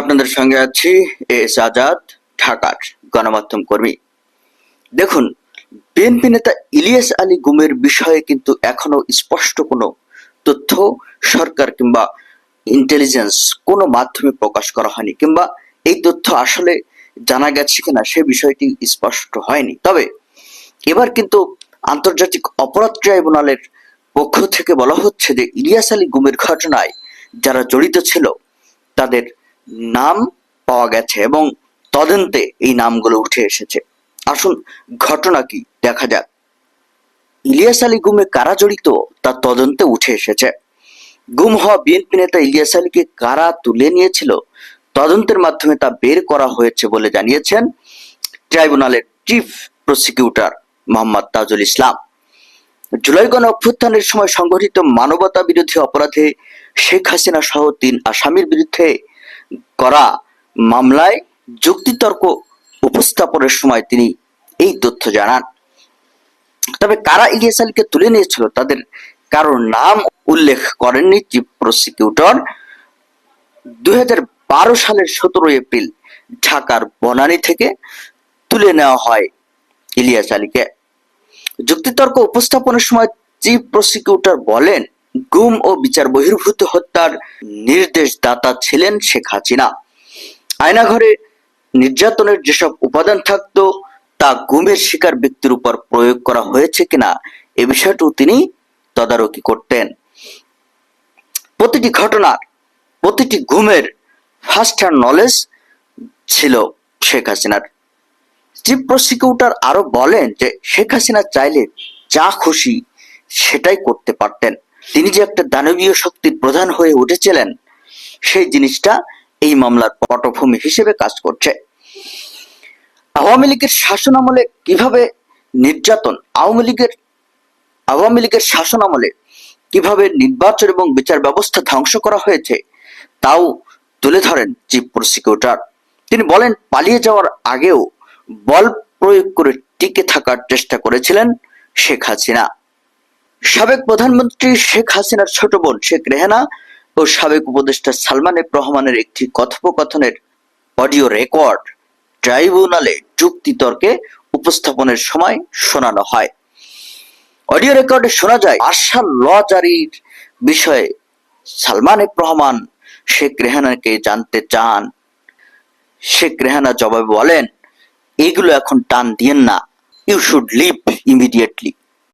আপনাদের সঙ্গে আছি এস আজাদ, ঢাকার গণমাধ্যম কর্মী। দেখুন বিএনপি নেতা ইলিয়াস আলী গুমের বিষয়ে কিন্তু এখনও স্পষ্ট কোনো তথ্য সরকার কিংবা ইন্টেলিজেন্স কোনো মাধ্যমে প্রকাশ করা হয়নি, কিংবা এই তথ্য আসলে জানা গেছে কিনা সে বিষয়টি স্পষ্ট হয়নি। তবে এবার কিন্তু আন্তর্জাতিক অপরাধ ট্রাইব্যুনালের পক্ষ থেকে বলা হচ্ছে যে ইলিয়াস আলী গুমের ঘটনায় যারা জড়িত ছিল, তাদের নাম পাওয়া গেছে এবং তদন্তে এই নামগুলো উঠে এসেছে। আসুন, ঘটনা কি দেখা যাক। ইলিয়াস আলী গুমে কারা জড়িত তা তদন্তে উঠে এসেছে। গুম হওয়া বিএনপি নেতা ইলিয়াস আলীকে কারা তুলে নিয়েছিল, তদন্তের মাধ্যমে তা বের করা হয়েছে বলে জানিয়েছেন ট্রাইব্যুনালের চিফ প্রসিকিউটর মোহাম্মদ তাজুল ইসলাম। জুলাই গণ অভ্যুত্থানের সময় সংঘটিত মানবতা বিরোধী অপরাধে শেখ হাসিনা সহ তিন আসামির বিরুদ্ধে করা মামলায় যুক্তিতর্ক উপস্থাপনের সময় তিনি এই তথ্য জানান। তবে কারা ইলিয়াস আলীকে তুলে নিয়েছিল তাদের কারোর নাম উল্লেখ করেননি চিফ প্রসিকিউটর। দুই হাজার বারো সালের সতেরো এপ্রিল ঢাকার বনানী থেকে তুলে নেওয়া হয় ইলিয়াস আলীকে। যুক্তিতর্ক উপস্থাপনের সময় চিফ প্রসিকিউটর বলেন গুম ও বিচার বহির্ভূত হত্যার নির্দেশদাতা ছিলেন শেখ হাসিনা। আয়নাঘরে নির্যাতনের যেসব উপাদান থাকতো, তা গুমের শিকার ব্যক্তির উপর প্রয়োগ করা হয়েছে কিনা, এ বিষয়টিও তিনি তদারকি করতেন। প্রতিটি ঘটনার প্রতিটি গুমের ফার্স্ট হ্যান্ড নলেজ ছিল শেখ হাসিনার। চিফ প্রসিকিউটর আরও বলেন যে, শেখ হাসিনা চাইলে যা খুশি সেটাই করতে পারতেন। তিনি যে একটা দানবীয় শক্তির প্রধান হয়ে উঠেছিলেন, সেই জিনিসটা এই মামলার পটভূমি হিসেবে কাজ করছে। আওয়ামী লীগের শাসন আমলে কীভাবে নির্যাতন, আওয়ামী লীগের আওয়ামী লীগের শাসন আমলে কীভাবে নির্বাচন এবং বিচার ব্যবস্থা ধ্বংস করা হয়েছে, তাও তুলে ধরেন চিফ প্রসিকিউটর। তিনি বলেন, পালিয়ে যাওয়ার আগেও বল প্রয়োগ করে টিকে থাকার চেষ্টা করেছিলেন শেখ হাসিনা। সাবেক প্রধানমন্ত্রী শেখ হাসিনার ছোট বোন শেখ রেহানা ও সাবেক উপদেষ্টা সালমান এফ রহমানের একটি কথোপকথনের অডিও রেকর্ড ট্রাইব্যুনালে যুক্তিতর্কে উপস্থাপনের সময় শোনানো হয়। অডিও রেকর্ডে শোনা যায় মার্শাল ল জারির বিষয়ে সালমান এফ রহমান শেখ রেহানাকে জানতে চান। শেখ রেহানা জবাবে বলেন, এগুলো এখন টান দিয়েন না। You should leave immediately